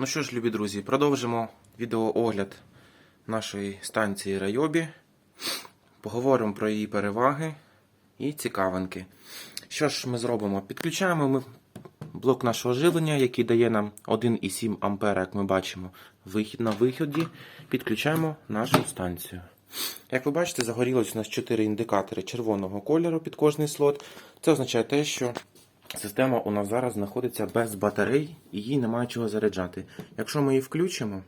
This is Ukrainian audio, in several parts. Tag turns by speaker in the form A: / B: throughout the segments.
A: Ну що ж, любі друзі, продовжимо відеоогляд нашої станції Райобі. Поговоримо про її переваги і цікавинки. Що ж ми зробимо? Підключаємо ми блок нашого живлення, який дає нам 1,7 А, як ми бачимо, вихід на виході. Підключаємо нашу станцію. Як ви бачите, загорілось у нас 4 індикатори червоного кольору під кожний слот. Це означає те, що система у нас зараз знаходиться без батарей і їй немає чого заряджати. Якщо ми її включимо,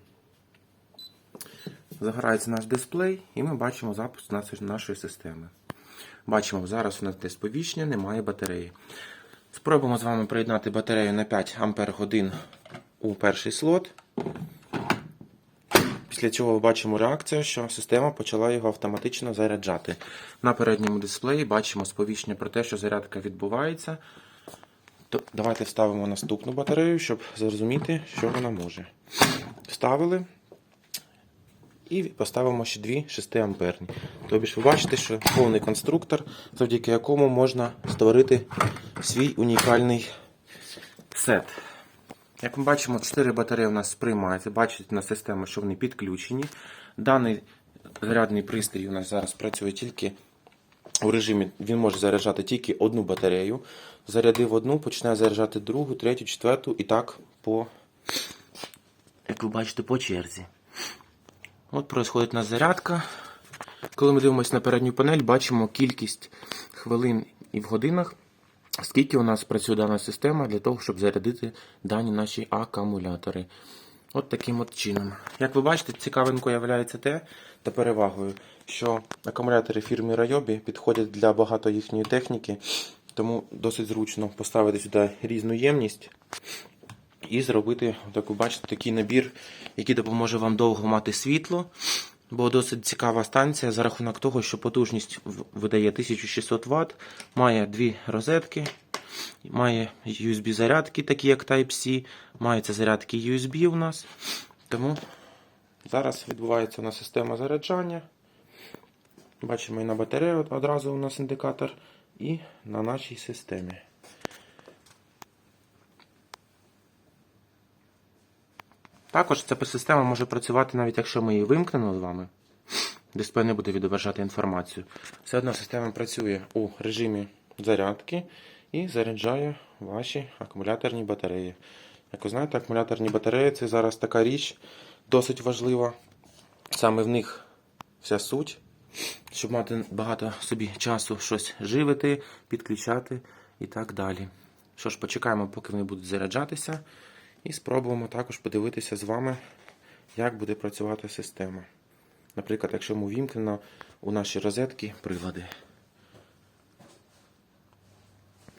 A: загорається наш дисплей, і ми бачимо запуск нашої- системи. Бачимо, зараз у нас десь сповіщення, немає батареї. Спробуємо з вами приєднати батарею на 5 Ампер у перший слот. Після цього бачимо реакцію, що система почала його автоматично заряджати. На передньому дисплеї бачимо сповіщення про те, що зарядка відбувається. То давайте вставимо наступну батарею, щоб зрозуміти, що вона може. Вставили. І поставимо ще дві 6 амперні. Тобі ж ви бачите, що повний конструктор, завдяки якому можна створити свій унікальний сет. Як ми бачимо, 4 батареї у нас сприймаються. Бачите на систему, що вони підключені. Даний зарядний пристрій у нас зараз працює тільки у режимі, він може заряджати тільки одну батарею. Зарядив одну, починає заряджати другу, третю, четверту і так по, як ви бачите, по черзі. От происходить у нас зарядка. Коли ми дивимося на передню панель, бачимо кількість хвилин і в годинах, скільки у нас працює дана система для того, щоб зарядити дані наші акумулятори. От таким от чином. Як ви бачите, цікавинкою є те та перевагою, що акумулятори фірми Ryobi підходять для багато їхньої техніки, тому досить зручно поставити сюди різну ємність і зробити, так ви бачите, такий набір, який допоможе вам довго мати світло. Бо досить цікава станція за рахунок того, що потужність видає 1600 Вт, має дві розетки, має USB-зарядки, такі як Type-C, маються зарядки USB у нас. Тому зараз відбувається у нас система заряджання. Бачимо і на батарею одразу у нас індикатор, і на нашій системі. Також ця система може працювати навіть якщо ми її вимкнемо з вами. Дисплей не буде відображати інформацію. Все одно система працює у режимі зарядки і заряджає ваші акумуляторні батареї. Як ви знаєте, акумуляторні батареї це зараз така річ досить важлива. Саме в них вся суть, щоб мати багато собі часу щось живити, підключати і так далі. Що ж, почекаємо, поки вони будуть заряджатися, і спробуємо також подивитися з вами, як буде працювати система. Наприклад, якщо ми вімкнено у наші розетки прилади.